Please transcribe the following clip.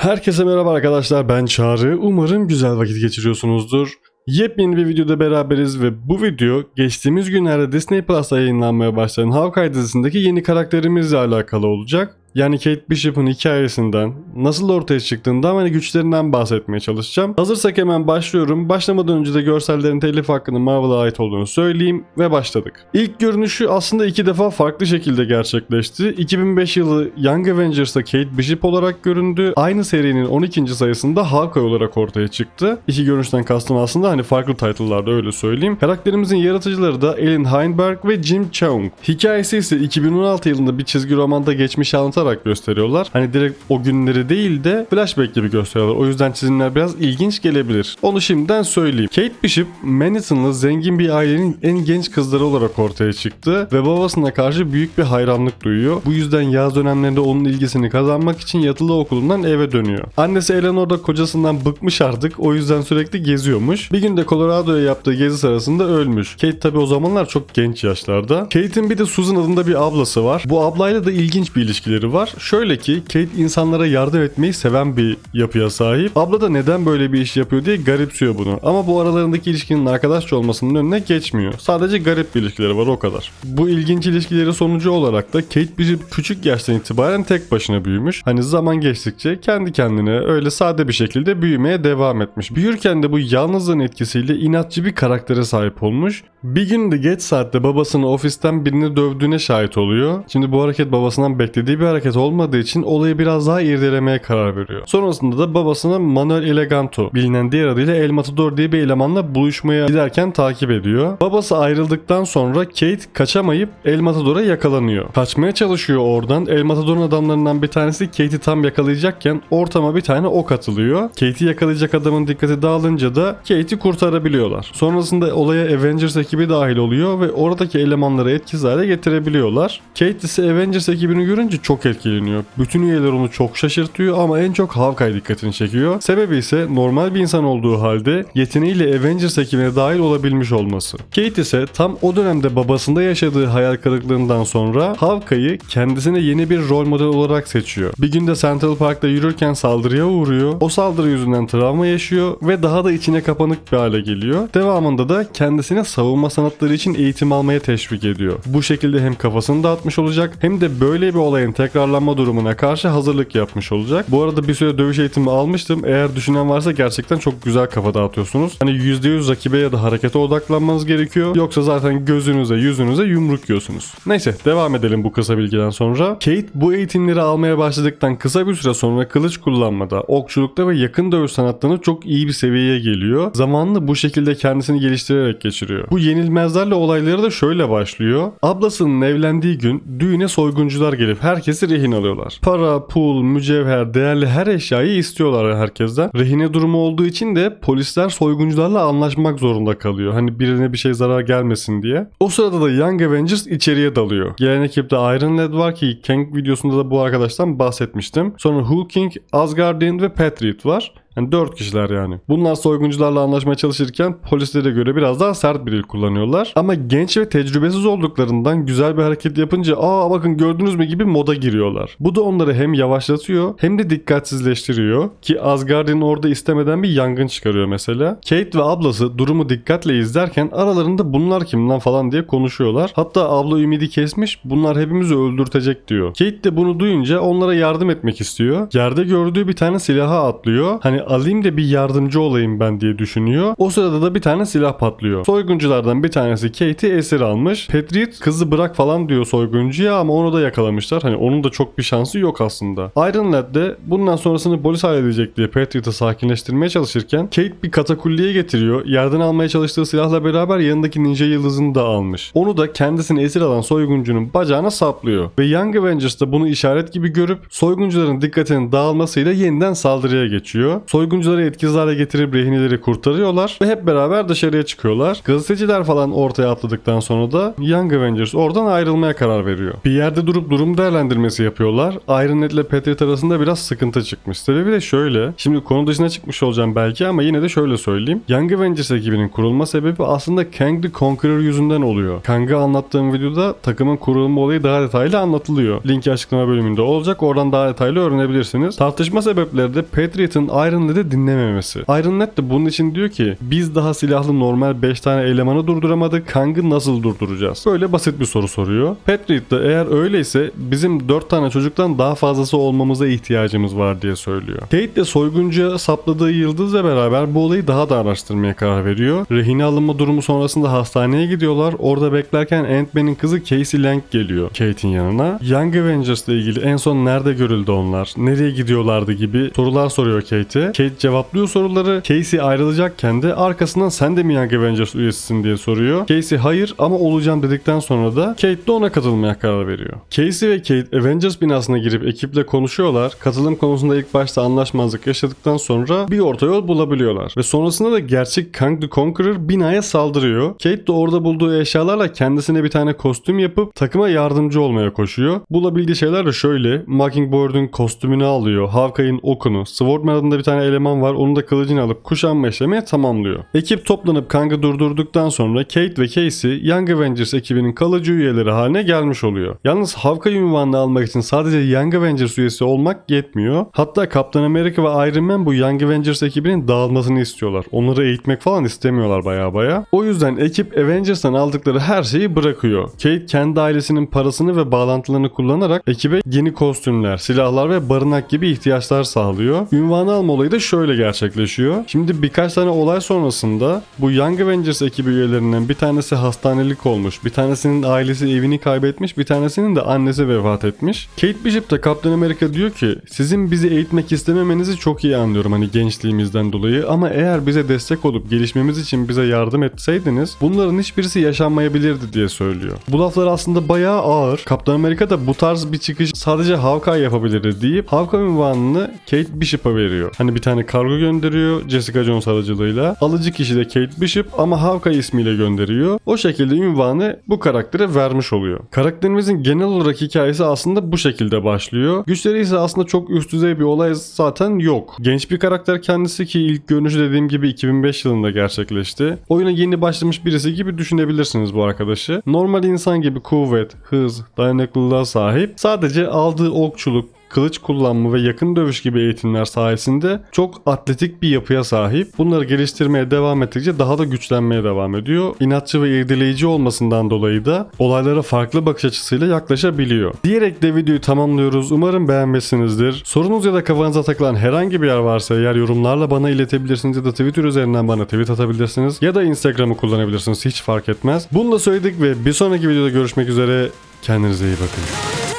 Herkese merhaba arkadaşlar ben Çağrı. Umarım güzel vakit geçiriyorsunuzdur. Yepyeni bir videoda beraberiz ve bu video geçtiğimiz günlerde Disney Plus'ta yayınlanmaya başlayan Hawkeye dizisindeki yeni karakterimizle alakalı olacak. Yani Kate Bishop'un hikayesinden, nasıl ortaya çıktığından ve güçlerinden bahsetmeye çalışacağım. Hazırsak hemen başlıyorum. Başlamadan önce de görsellerin telif hakkının Marvel'a ait olduğunu söyleyeyim ve başladık. İlk görünüşü aslında iki defa farklı şekilde gerçekleşti. 2005 yılı Young Avengers'ta Kate Bishop olarak göründü. Aynı serinin 12. sayısında Hawkeye olarak ortaya çıktı. İki görünüşten kastım aslında hani farklı title'larda öyle söyleyeyim. Karakterimizin yaratıcıları da Ellen Heinberg ve Jim Cheung. Hikayesi ise 2016 yılında bir çizgi romanda geçmiş anlatarak gösteriyorlar. Hani direkt o günleri değil de flashback gibi gösteriyorlar. O yüzden çizimler biraz ilginç gelebilir. Onu şimdiden söyleyeyim. Kate Bishop, Manhattan'lı zengin bir ailenin en genç kızları olarak ortaya çıktı ve babasına karşı büyük bir hayranlık duyuyor. Bu yüzden yaz dönemlerinde onun ilgisini kazanmak için yatılı okulundan eve dönüyor. Annesi Eleanor da kocasından bıkmış artık o yüzden sürekli geziyormuş. Bir gün de Colorado'ya yaptığı gezi sırasında ölmüş. Kate tabi o zamanlar çok genç yaşlarda. Kate'in bir de Susan adında bir ablası var. Bu ablayla da ilginç bir ilişkileri var. Şöyle ki Kate insanlara yardım etmeyi seven bir yapıya sahip. Abla da neden böyle bir iş yapıyor diye garipsiyor bunu. Ama bu aralarındaki ilişkinin arkadaşça olmasının önüne geçmiyor. Sadece garip bir ilişkileri var o kadar. Bu ilginç ilişkileri sonucu olarak da Kate Bishop küçük yaştan itibaren tek başına büyümüş. Hani zaman geçtikçe kendi kendine öyle sade bir şekilde büyümeye devam etmiş. Büyürken de bu yalnızlığın etkisiyle inatçı bir karaktere sahip olmuş. Bir gün de geç saatte babasını ofisten birini dövdüğüne şahit oluyor. Şimdi bu hareket babasından beklediği bir hareket olmadığı için olayı biraz daha irdelemeye karar veriyor. Sonrasında da babasını Manuel Eleganto bilinen diğer adıyla El Matador diye bir elemanla buluşmaya giderken takip ediyor. Babası ayrıldıktan sonra Kate kaçamayıp El Matador'a yakalanıyor. Kaçmaya çalışıyor oradan. El Matador'un adamlarından bir tanesi Kate'i tam yakalayacakken ortama bir tane ok atılıyor. Kate'i yakalayacak adamın dikkati dağılınca da Kate'i kurtarabiliyorlar. Sonrasında olaya Avengers ekibi dahil oluyor ve oradaki elemanları etkisiz hale getirebiliyorlar. Kate ise Avengers ekibini görünce çok etkileniyor. Bütün üyeler onu çok şaşırtıyor ama en çok Hawkeye dikkatini çekiyor. Sebebi ise normal bir insan olduğu halde yeteneğiyle Avengers ekibine dahil olabilmiş olması. Kate ise tam o dönemde babasında yaşadığı hayal kırıklığından sonra Hawkeye'yi kendisine yeni bir rol model olarak seçiyor. Bir günde Central Park'ta yürürken saldırıya uğruyor. O saldırı yüzünden travma yaşıyor ve daha da içine kapanık bir hale geliyor. Devamında da kendisine savunma sanatları için eğitim almaya teşvik ediyor. Bu şekilde hem kafasını dağıtmış olacak hem de böyle bir olayın tekrarlanma durumuna karşı hazırlık yapmış olacak. Bu arada bir süre dövüş eğitimi almıştım. Eğer düşünen varsa gerçekten çok güzel kafa dağıtıyorsunuz. Hani %100 rakibe ya da harekete odaklanmanız gerekiyor. Yoksa zaten gözünüze yüzünüze yumruk yiyorsunuz. Neyse devam edelim bu kısa bilgiden sonra. Kate bu eğitimleri almaya başladıktan kısa bir süre sonra kılıç kullanmada, okçulukta ve yakın dövüş sanatlarında çok iyi bir seviyeye geliyor. Zamanını bu şekilde kendisini geliştirerek geçiriyor. Bu yenilmezlerle olayları da şöyle başlıyor. Ablasının evlendiği gün düğüne soyguncular gelip herkesi rehin alıyorlar. Para, pul, mücevher, değerli her eşyayı istiyorlar herkesten. Rehine durumu olduğu için de polisler soyguncularla anlaşmak zorunda kalıyor. Hani birine bir şey zarar gelmesin diye. O sırada da Young Avengers içeriye dalıyor. Gelen ekipte Iron Lad var ki Kang videosunda da bu arkadaştan bahsetmiştim. Sonra Hulking, Asgardian ve Patriot var. Yani 4 kişiler yani. Bunlar soyguncularla anlaşmaya çalışırken polislere göre biraz daha sert bir dil kullanıyorlar. Ama genç ve tecrübesiz olduklarından güzel bir hareket yapınca aa bakın gördünüz mü gibi moda giriyorlar. Bu da onları hem yavaşlatıyor hem de dikkatsizleştiriyor. Ki Asgard'in orada istemeden bir yangın çıkarıyor mesela. Kate ve ablası durumu dikkatle izlerken aralarında bunlar kim lan falan diye konuşuyorlar. Hatta abla ümidi kesmiş bunlar hepimizi öldürtecek diyor. Kate de bunu duyunca onlara yardım etmek istiyor. Yerde gördüğü bir tane silaha atlıyor. Hani alayım da bir yardımcı olayım ben diye düşünüyor. O sırada da bir tane silah patlıyor. Soygunculardan bir tanesi Kate'i esir almış. Patriot kızı bırak falan diyor soyguncuya ama onu da yakalamışlar. Hani onun da çok bir şansı yok aslında. Iron Lad de bundan sonrasını polis halledecek diye Patriot'ı sakinleştirmeye çalışırken Kate bir katakulliye getiriyor. Yerden almaya çalıştığı silahla beraber yanındaki ninja yıldızını da almış. Onu da kendisini esir alan soyguncunun bacağına saplıyor. Ve Young Avengers da bunu işaret gibi görüp soyguncuların dikkatinin dağılmasıyla yeniden saldırıya geçiyor. Soyguncuları etkisiz hale getirip rehineleri kurtarıyorlar ve hep beraber dışarıya çıkıyorlar. Gazeteciler falan ortaya atladıktan sonra da Young Avengers oradan ayrılmaya karar veriyor. Bir yerde durup durum değerlendirmesi yapıyorlar. Iron Man ile Patriot arasında biraz sıkıntı çıkmış. Sebebi de şöyle. Şimdi konu dışına çıkmış olacağım belki ama yine de şöyle söyleyeyim. Young Avengers ekibinin kurulma sebebi aslında Kang the Conqueror yüzünden oluyor. Kang'ı anlattığım videoda takımın kurulma olayı daha detaylı anlatılıyor. Linki açıklama bölümünde olacak. Oradan daha detaylı öğrenebilirsiniz. Tartışma sebepleri de Patriot'ın Iron Lad'i dinlememesi. Iron Lad de bunun için diyor ki biz daha silahlı normal 5 tane elemanı durduramadık. Kang'ı nasıl durduracağız? Böyle basit bir soru soruyor. Patriot da eğer öyleyse bizim 4 tane çocuktan daha fazlası olmamıza ihtiyacımız var diye söylüyor. Kate de soyguncuya sapladığı yıldızla beraber bu olayı daha da araştırmaya karar veriyor. Rehine alınma durumu sonrasında hastaneye gidiyorlar. Orada beklerken Ant-Man'in kızı Casey Lang geliyor Kate'in yanına. Young Avengers ile ilgili en son nerede görüldü onlar? Nereye gidiyorlardı gibi sorular soruyor Kate'e. Kate cevaplıyor soruları. Casey ayrılacakken de arkasından sen de mi Young Avengers üyesisin diye soruyor. Casey hayır ama olacağım dedikten sonra da Kate de ona katılmaya karar veriyor. Casey ve Kate Avengers binasına girip ekiple konuşuyorlar. Katılım konusunda ilk başta anlaşmazlık yaşadıktan sonra bir orta yol bulabiliyorlar. Ve sonrasında da gerçek Kang the Conqueror binaya saldırıyor. Kate de orada bulduğu eşyalarla kendisine bir tane kostüm yapıp takıma yardımcı olmaya koşuyor. Bulabildiği şeyler de şöyle. Mockingbird'ün kostümünü alıyor. Hawkeye'in okunu. Swordman adında bir tane eleman var. Onun da kılıcını alıp kuşanma işlemeye tamamlıyor. Ekip toplanıp Kang'ı durdurduktan sonra Kate ve Casey Young Avengers ekibinin kalıcı üyeleri haline gelmiş oluyor. Yalnız Hawkeye ünvanını almak için sadece Young Avengers üyesi olmak yetmiyor. Hatta Kaptan Amerika ve Iron Man bu Young Avengers ekibinin dağılmasını istiyorlar. Onları eğitmek falan istemiyorlar baya baya. O yüzden ekip Avengers'tan aldıkları her şeyi bırakıyor. Kate kendi ailesinin parasını ve bağlantılarını kullanarak ekibe yeni kostümler, silahlar ve barınak gibi ihtiyaçlar sağlıyor. Ünvanı alma olayı da şöyle gerçekleşiyor. Şimdi birkaç tane olay sonrasında bu Young Avengers ekibi üyelerinden bir tanesi hastanelik olmuş, bir tanesinin ailesi evini kaybetmiş, bir tanesinin de annesi vefat etmiş. Kate Bishop da Captain America diyor ki sizin bizi eğitmek istememenizi çok iyi anlıyorum hani gençliğimizden dolayı ama eğer bize destek olup gelişmemiz için bize yardım etseydiniz bunların hiçbirisi yaşanmayabilirdi diye söylüyor. Bu laflar aslında bayağı ağır. Captain America da bu tarz bir çıkış sadece Hawkeye yapabilirdi deyip Hawkeye ünvanını Kate Bishop'a veriyor. Hani bir tane kargo gönderiyor Jessica Jones aracılığıyla. Alıcı kişi de Kate Bishop ama Hawkeye ismiyle gönderiyor. O şekilde ünvanı bu karaktere vermiş oluyor. Karakterimizin genel olarak hikayesi aslında bu şekilde başlıyor. Güçleri ise aslında çok üst düzey bir olay zaten yok. Genç bir karakter kendisi ki ilk görünüşü dediğim gibi 2005 yılında gerçekleşti. Oyuna yeni başlamış birisi gibi düşünebilirsiniz bu arkadaşı. Normal insan gibi kuvvet, hız, dayanıklılığa sahip. Sadece aldığı okçuluk, kılıç kullanma ve yakın dövüş gibi eğitimler sayesinde çok atletik bir yapıya sahip. Bunları geliştirmeye devam ettikçe daha da güçlenmeye devam ediyor. İnatçı ve irdeleyici olmasından dolayı da olaylara farklı bakış açısıyla yaklaşabiliyor. Diyerek de videoyu tamamlıyoruz. Umarım beğenmişsinizdir. Sorunuz ya da kafanıza takılan herhangi bir yer varsa eğer yorumlarla bana iletebilirsiniz ya da Twitter üzerinden bana tweet atabilirsiniz ya da Instagram'ı kullanabilirsiniz hiç fark etmez. Bunu da söyledik ve bir sonraki videoda görüşmek üzere. Kendinize iyi bakın.